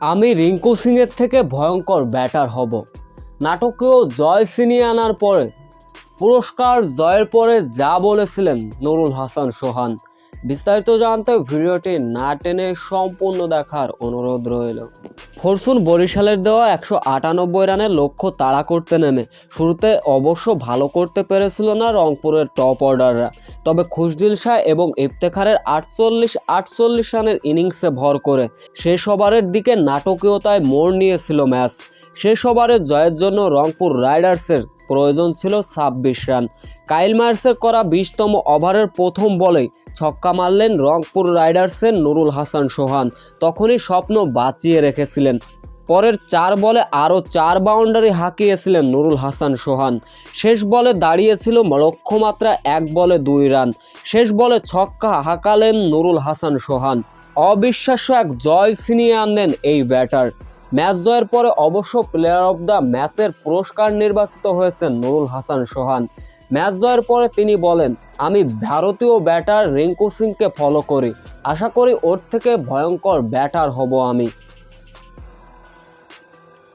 আমি রিঙ্কু সিং এর থেকে ভয়ঙ্কর ব্যাটার হব। নাটকেও জয় ছিনিয়ে আনার পরে পুরস্কার জয়ের পরে যা বলেছিলেন নুরুল হাসান সোহান। বিস্তারিত জানতে ভিডিওটি না টেনে সম্পূর্ণ দেখার অনুরোধ রইল। ফরসুন বরিশালের দেওয়া একশো আটানব্বই রানের লক্ষ্য তাড়া করতে নেমে। শুরুতে অবশ্য ভালো করতে পেরেছিল না রংপুরের টপ অর্ডাররা। তবে খুশদিল শাহ এবং ইফতেখারের আটচল্লিশ আটচল্লিশ রানের ইনিংসে ভর করে শেষ ওভারের দিকে নাটকীয়তায় মোড় নিয়েছিল ম্যাচ। শেষ ওভারে জয়ের জন্য রংপুর রাইডার্সের প্রয়োজন ছিল ছাব্বিশ রান। কাইল মার্সের করা বিশতম ওভারের প্রথম বলেই ছক্কা মারলেন রংপুর রাইডার্সের নুরুল হাসান সোহান। তখনই স্বপ্ন বাঁচিয়ে রেখেছিলেন। পরের চার বলে আরও চার বাউন্ডারি হাঁকিয়েছিলেন নুরুল হাসান সোহান। শেষ বলে দাঁড়িয়েছিল লক্ষ্যমাত্রা এক বলে দুই রান। শেষ বলে ছক্কা হাঁকালেন নুরুল হাসান সোহান। অবিশ্বাস্য এক জয় ছিনিয়ে আনলেন এই ব্যাটার। ম্যাচ জয়ের পরে অবশ্য প্লেয়ার অব দ্য ম্যাচের পুরস্কার নির্বাচিত হয়েছেন নুরুল হাসান সোহান। ম্যাচ জয়ের পরে তিনি বলেন, আমি ভারতীয় ব্যাটার রিঙ্কু সিংকে ফলো করি। আশা করি ওর থেকে ভয়ঙ্কর ব্যাটার হব আমি।